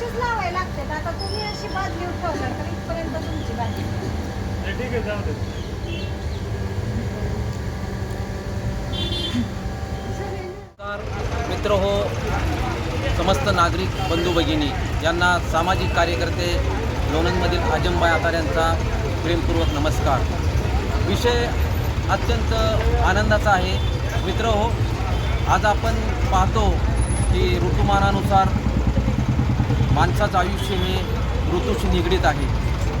अशीच लावायला लागते. आता तुम्ही अशी बादली उठवणार तर इथपर्यंत तुमची बादली ठीक आहे जाऊ दे. मित्र हो समस्त नागरिक बंधू भगिनी यांना सामाजिक कार्यकर्ते लोणंदमधील आजमबाई आतार्यांचा प्रेमपूर्वक नमस्कार. विषय अत्यंत आनंदाचा आहे. मित्र हो आज आपण पाहतो की ऋतुमानानुसार माणसाचं आयुष्य हे ऋतूशी निगडीत आहे.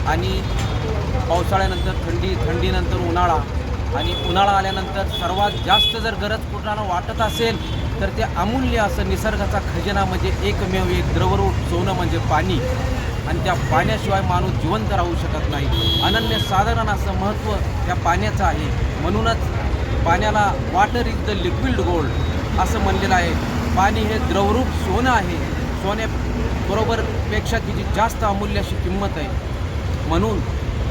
आणि पावसाळ्यानंतर थंडी थंडीनंतर उन्हाळा आणि उन्हाळा आल्यानंतर सर्वात जास्त जर गरज कुणाला वाटत असेल तर ते अमूल्य असं निसर्गाचा खजिना म्हणजे एकमेव एक द्रवरूप सोनं म्हणजे पाणी. आणि त्या पाण्याशिवाय माणूस जिवंत राहू शकत नाही. अनन्य साधारण असं महत्त्व त्या पाण्याचं आहे. म्हणूनच पाण्याला water is the liquid gold असं म्हणलेलं आहे. पाणी हे द्रवरूप सोनं आहे. सोन्या बरोबरपेक्षा तिची जास्त अमूल्य अशी किंमत आहे. म्हणून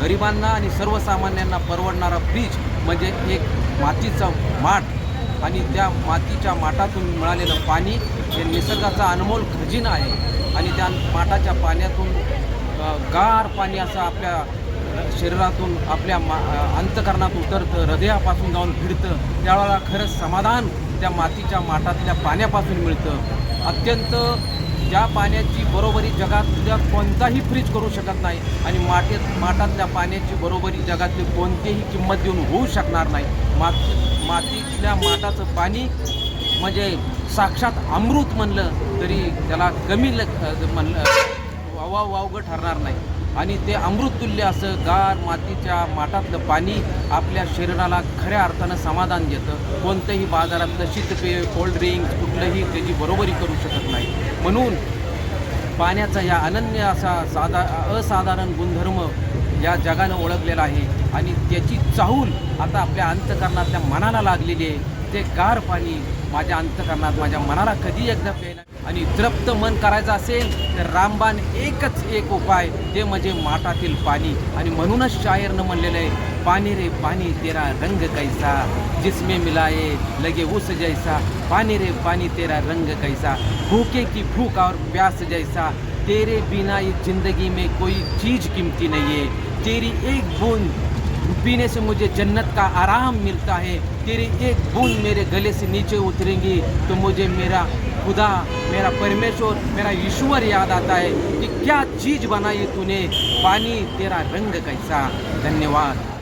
गरिबांना आणि सर्वसामान्यांना परवडणारा फ्रीज म्हणजे एक मातीचा माठ आणि त्या मातीच्या माठातून मिळालेलं पाणी हे निसर्गाचा अनमोल खजिना आहे आणि त्या माठाच्या पाण्यातून गार पाणी असं आपल्या शरीरातून आपल्या मा अंतकरणात उतरतं हृदयापासून जाऊन भिडतं. त्यावेळेला खरंच समाधान त्या मातीच्या माठातल्या पाण्यापासून मिळतं. अत्यंत ज्या पाण्याची बरोबरी जगातल्या कोणताही फ्रीज करू शकत नाही आणि माटेत माठातल्या पाण्याची बरोबरी जगातली कोणतीही किंमत देऊन होऊ शकणार नाही. मात मातीतल्या माठाचं पाणी म्हणजे साक्षात अमृत म्हणलं तरी त्याला कमी ल म्हणलं वाव वावगं ठरणार नाही. आणि ते अमृततुल्य असं गार मातीच्या माठातलं पाणी आपल्या शरीराला खऱ्या अर्थानं समाधान देतं. कोणतंही बाजारातलं शीतपेय कोल्ड्रिंक्स कुठलंही त्याची बरोबरी करू शकत नाही. म्हणून पाण्याचा या अनन्य असा साधा असाधारण गुणधर्म या जगानं ओळखलेला आहे. आणि त्याची चाहूल आता आपल्या अंतकरणातल्या मनाला लागलेली आहे. ते गार पाणी माझ्या अंतकरणात माझ्या मनाला कधी एकदा प्यायला आणि तृप्त मन करायचं असेल तर रामबाण एकच एक उपाय ते म्हणजे माठातील पाणी. आणि म्हणूनच शायरनं म्हणलेलं आहे पाणी रे पाणी तेरा रंग कैसा? जिसमें मिलाये लगे उस जैसा. पानी रे पाणी तेरा रंग कैसा? भूके की भूक और प्यास जैसा? तेरे बिना ये जिंदगी में कोई चीज़ कीमती नहीं है। तेरी एक बूंद पीने से मुझे जन्नत का आराम मिलता है। तेरी एक बूंद मेरे गले से नीचे उतरेंगी तो मुझे मेरा खुदा मेरा परमेश्वर मेरा ईश्वर याद आता है कि क्या चीज़ बनाई तूने? पानी तेरा रंग कैसा? धन्यवाद।